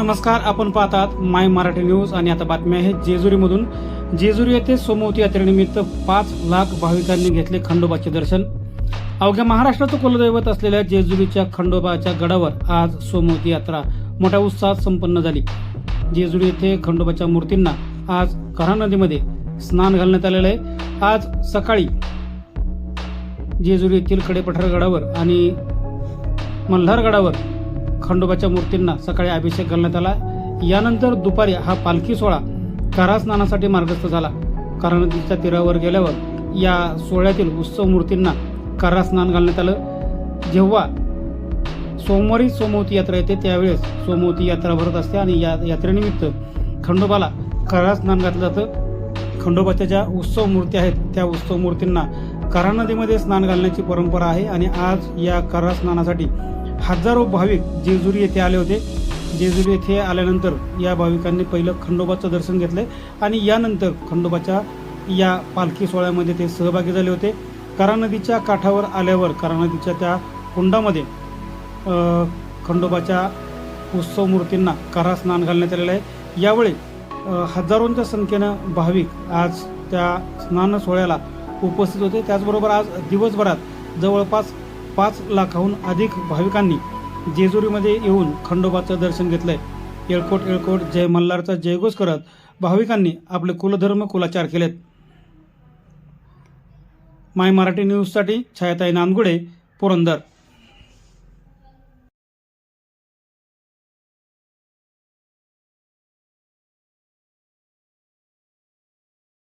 नमस्कार आपण पाहतात माय मराठी न्यूज आणि आता बातमी आहे जेजुरीमधून. जेजुरी येथे सोमवती यात्रेनिमित्त पाच लाख भाविकांनी घेतले खंडोबाचे दर्शन. अवघ्या महाराष्ट्राचं कुलदैवत असलेल्या जेजुरीच्या खंडोबाच्या गडावर आज सोमवती यात्रा मोठ्या उत्साहात संपन्न झाली. जेजुरी येथे खंडोबाच्या मूर्तींना आज करा नदीमध्ये स्नान घालण्यात आलेलं आहे. आज सकाळी जेजुरी येथील कडेपठार गडावर आणि मल्हार गडावर खंडोबाच्या मूर्तींना सकाळी अभिषेक घालण्यात आला. यानंतर दुपारी हा पालखी सोहळा कारा स्नानासाठी मार्गस्थ झाला. कारा नदीच्या तीरावर गेल्यावर या सोहळ्यातील उत्सव मूर्तींना कारा स्नान घालण्यात आलं. जेव्हा सोमवारी सोमवती यात्रा येते त्यावेळेस सोमवती यात्रा भरत असते आणि या यात्रेनिमित्त खंडोबाला करा स्नान घातलं जातं. खंडोबाच्या ज्या उत्सव मूर्ती आहेत त्या उत्सव मूर्तींना करा नदीमध्ये स्नान घालण्याची परंपरा आहे आणि आज या करा स्नानासाठी हजारो भाविक जेजुरी येथे आले होते. जेजुरी येथे आल्यानंतर या भाविकांनी पहिलं खंडोबाचं दर्शन घेतलंय आणि यानंतर खंडोबाच्या या पालखी सोहळ्यामध्ये ते सहभागी झाले होते. करा नदीच्या काठावर आल्यावर करा नदीच्या त्या कुंडामध्ये खंडोबाच्या उत्सव मूर्तींना करा स्नान घालण्यात आलेलं आहे. यावेळी हजारोंच्या संख्येनं भाविक आज त्या स्नान सोहळ्याला उपस्थित होते. त्याचबरोबर आज दिवसभरात जवळपास पाच लाखाहून अधिक भाविकांनी जेजुरीमध्ये येऊन खंडोबाचं दर्शन घेतलंय. येळकोट येळकोट जय मल्हारचा जयघोष करत भाविकांनी आपले कुलधर्म कुलाचार केलेत. माय मराठी न्यूजसाठी छायाताई नांदगुडे पुरंदर.